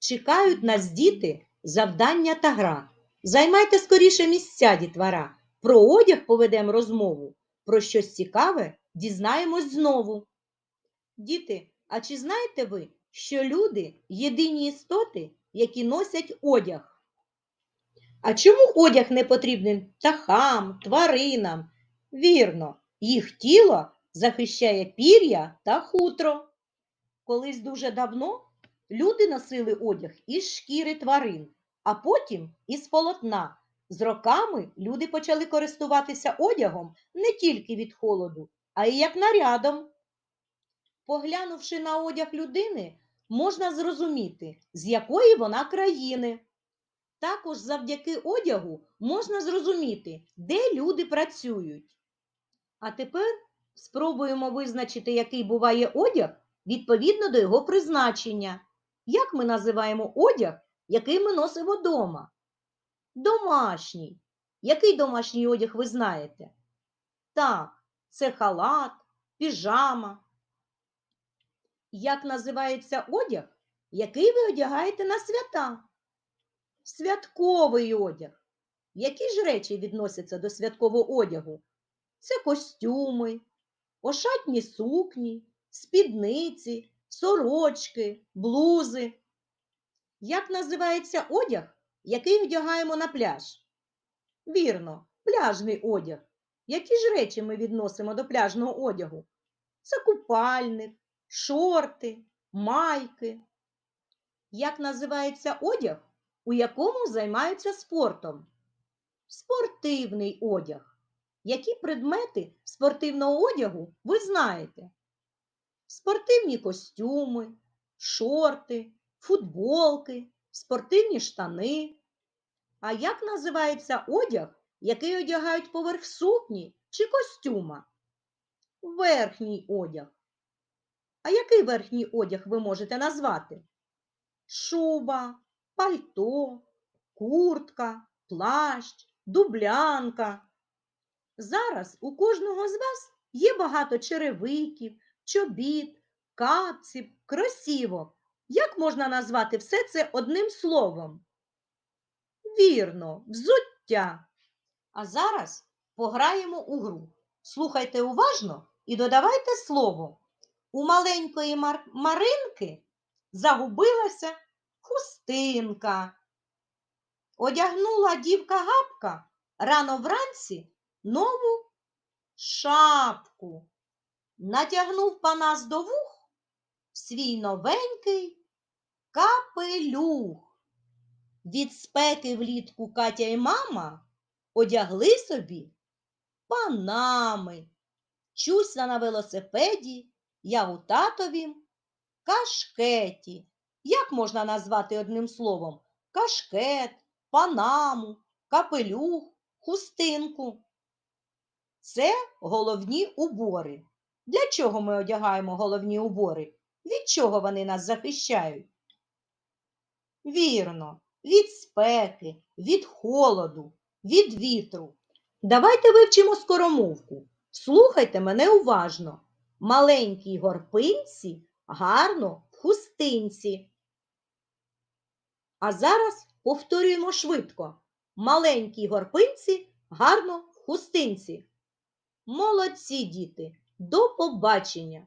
Чекають нас діти, завдання та гра. Займайте скоріше місця, дітвора. Про одяг поведемо розмову. Про щось цікаве дізнаємось знову. Діти, а чи знаєте ви, що люди єдині істоти, які носять одяг? А чому одяг не потрібен птахам, тваринам? Вірно, їх тіло захищає пір'я та хутро. Колись дуже давно люди носили одяг із шкіри тварин, а потім із полотна. З роками люди почали користуватися одягом не тільки від холоду, а й як нарядом. Поглянувши на одяг людини, можна зрозуміти, з якої вона країни. Також завдяки одягу можна зрозуміти, де люди працюють. А тепер спробуємо визначити, який буває одяг відповідно до його призначення. Як ми називаємо одяг, який ми носимо вдома? Домашній. Який домашній одяг ви знаєте? Так, це халат, піжама. Як називається одяг, який ви одягаєте на свята? Святковий одяг. Які ж речі відносяться до святкового одягу? Це костюми, ошатні сукні, спідниці, сорочки, блузи. Як називається одяг, який одягаємо на пляж? Вірно, пляжний одяг. Які ж речі ми відносимо до пляжного одягу? Це купальник, шорти, майки. Як називається одяг, у якому займаються спортом? Спортивний одяг. Які предмети спортивного одягу ви знаєте? Спортивні костюми, шорти, футболки, спортивні штани. А як називається одяг, який одягають поверх сукні чи костюма? Верхній одяг. А який верхній одяг ви можете назвати? Шуба, пальто, куртка, плащ, дублянка. Зараз у кожного з вас є багато черевиків, чобіт, капців, кросівок. Як можна назвати все це одним словом? Вірно, взуття. А зараз пограємо у гру. Слухайте уважно і додавайте слово. У маленької Мар- Маринки загубилася хустинка. Одягнула дівка гапка рано вранці нову шапку. Натягнув панас до вух свій новенький капелюх. Від спеки влітку Катя і мама одягли собі панами. Чуся на велосипеді, я у татовім кашкеті. Як можна назвати одним словом? Кашкет, панаму, капелюх, хустинку. Це головні убори. Для чого ми одягаємо головні убори? Від чого вони нас захищають? Вірно, від спеки, від холоду, від вітру. Давайте вивчимо скоромовку. Слухайте мене уважно. Маленькій горпинці гарно в хустинці. А зараз повторюємо швидко. Маленькій горпинці гарно в хустинці. Молодці, діти! До побачення!